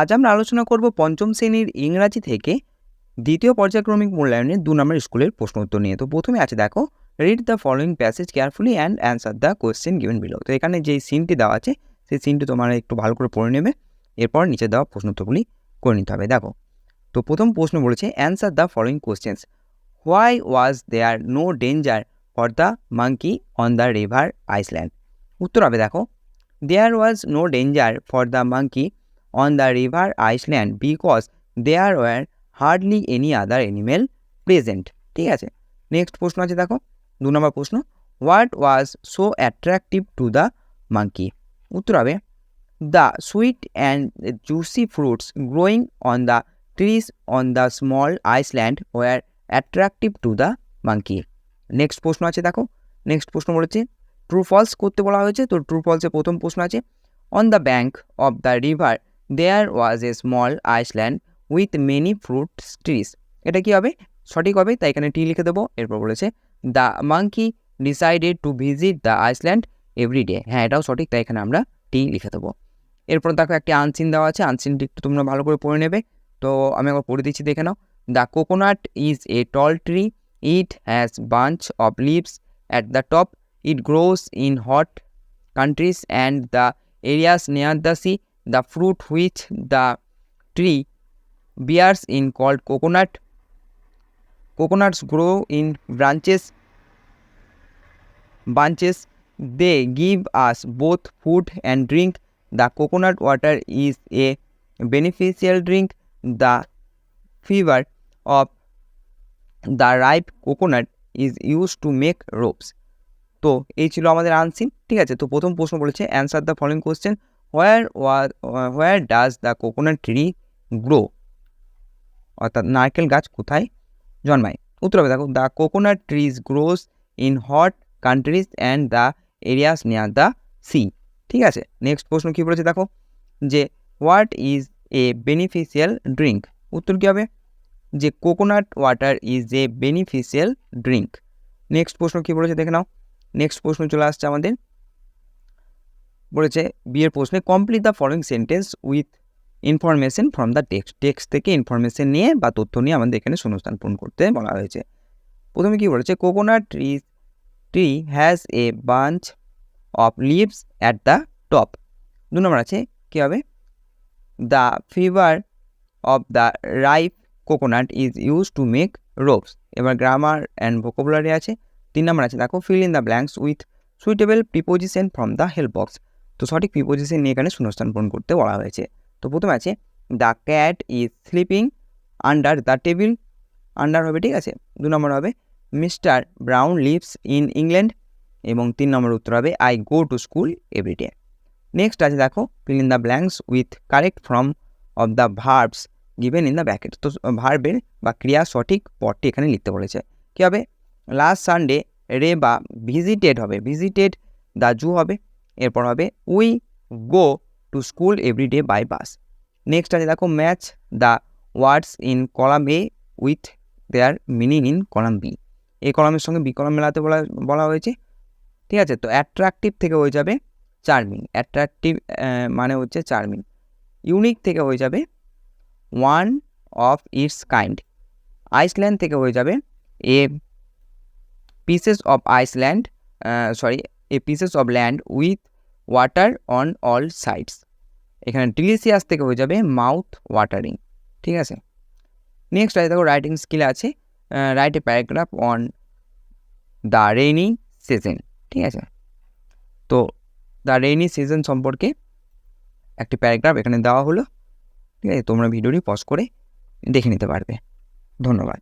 আজ আমরা আলোচনা করব পঞ্চম শ্রেণির ইংরাজি থেকে দ্বিতীয় পর্যায়ক্রমিক মূল্যায়নের দু নম্বর স্কুলের প্রশ্ন উত্তর নিয়ে। তো প্রথমে আছে দেখো read the following passage carefully and answer the question given below তো এখানে যেই সিনটি দেওয়া আছে, সেই সিনটি তোমরা একটু ভালো করে পড়ে নেবে। এরপর নিচে দেওয়া প্রশ্ন উত্তরগুলি করে নিতে হবে। দেখো, তো প্রথম প্রশ্ন বলেছে answer the following questions why was there no danger for the monkey on the river island উত্তর হবে দেখো there was no danger for the monkey on the river island because there were hardly any other animal present ঠিক আছে? Next প্রশ্ন আছে দেখো। দু নম্বর প্রশ্ন। What was so attractive to the monkey উত্তর হবে the sweet and juicy fruits growing on the trees on the small island were attractive to the monkey next প্রশ্ন আছে দেখো। নেক্সট প্রশ্ন বলেছে ট্রু ফলস করতে বলা হয়েছে। তো ট্রু ফলসে প্রথম প্রশ্ন আছে on the bank of the river there was a small island with many fruit trees এটা কি হবে? সঠিক হবে, তাই এখানে টি লিখে দেবো। এরপর বলেছে the monkey decided to visit the island every day হ্যাঁ এটাও সঠিক, তাই এখানে আমরা টি লিখে দেবো। এরপর দেখো একটি আনসিন দেওয়া আছে। আনসিনটি একটু তোমরা ভালো করে পড়ে নেবে। তো আমি একবার পড়ে দিচ্ছি, দেখে নাও। The coconut is a tall tree it has bunch of leaves at the top it grows in hot countries and the areas near the sea the fruit which the tree bears in called coconut coconuts grow in branches bunches they give us both food and drink the coconut water is a beneficial drink the fiber of the ripe coconut is used to make ropes তো এই ছিল আমাদের unseen ঠিক আছে তো প্রথম প্রশ্ন বলেছে answer the following question where were where does the coconut tree grow অর্থাৎ নারকেল গাছ কোথায় জন্মায়? উত্তর হবে, দেখো the coconut trees grows in hot countries and the areas near the sea ঠিক আছে? নেক্সট প্রশ্ন কী বলেছে, দেখো, যে what is a beneficial drink উত্তর কী হবে? যে coconut water is a beneficial drink next প্রশ্ন কী বলেছে, দেখে নাও। নেক্সট প্রশ্ন চলে আসছে আমাদের বলেছে, বিয়ের প্রশ্নে complete the following sentence with information from the text text থেকে ইনফরমেশন নিয়ে বা তথ্য নিয়ে আমাদের এখানে শূন্যস্থান পূরণ করতে বলা হয়েছে। প্রথমে কী বলেছে coconut tree tree has a bunch of leaves at the top দু নম্বর আছে, কী হবে? The fibre of the ripe coconut is use to make ropes এবার গ্রামার অ্যান্ড ভোকাবুলারি আছে। তিন নম্বর আছে, দেখো fill in the blanks with suitable preposition from the help box তো সঠিক প্রিপোজিশন নিয়ে এখানে শূন্যস্থান পূরণ করতে বলা হয়েছে। তো প্রথমে আছে the cat is sleeping under the table under হবে, ঠিক আছে? দু নম্বর হবে mister Brown lives in England এবং তিন নম্বর উত্তর হবে I go to school every day next আছে, দেখো fill in the blanks with correct form of the verbs given in the bracket তো ভার্বের বা ক্রিয়া সঠিক পদটি এখানে লিখতে বলেছে। কী হবে? লাস্ট সানডে রে বা ভিজিটেড হবে। ভিজিটেড দ্য জু হবে। এরপর হবে we go to school every day by bus next আছে দেখো match the words in column A with their meaning in column B এই কলামের সঙ্গে বি কলাম মেলাতে বলা বলা হয়েছে। ঠিক আছে? তো অ্যাট্রাকটিভ থেকে হয়ে যাবে চার্মিং অ্যাট্রাকটিভ মানে হচ্ছে চার্মিং ইউনিক থেকে হয়ে যাবে one of its kind island থেকে হয়ে যাবে a pieces of island sorry a pieces of land with water on all sides এখানে ডিলিশিয়াস থেকে হয়ে যাবে মাউথ ওয়াটারিং ঠিক আছে? নেক্সট আছে দেখো রাইটিং স্কিল আছে। Write a paragraph on the rainy season ঠিক আছে? তো দ্য রেইনি সিজন সম্পর্কে একটি প্যারাগ্রাফ এখানে দেওয়া হলো, ঠিক আছে? তোমরা ভিডিওটি পজ করে দেখে নিতে পারবে। ধন্যবাদ।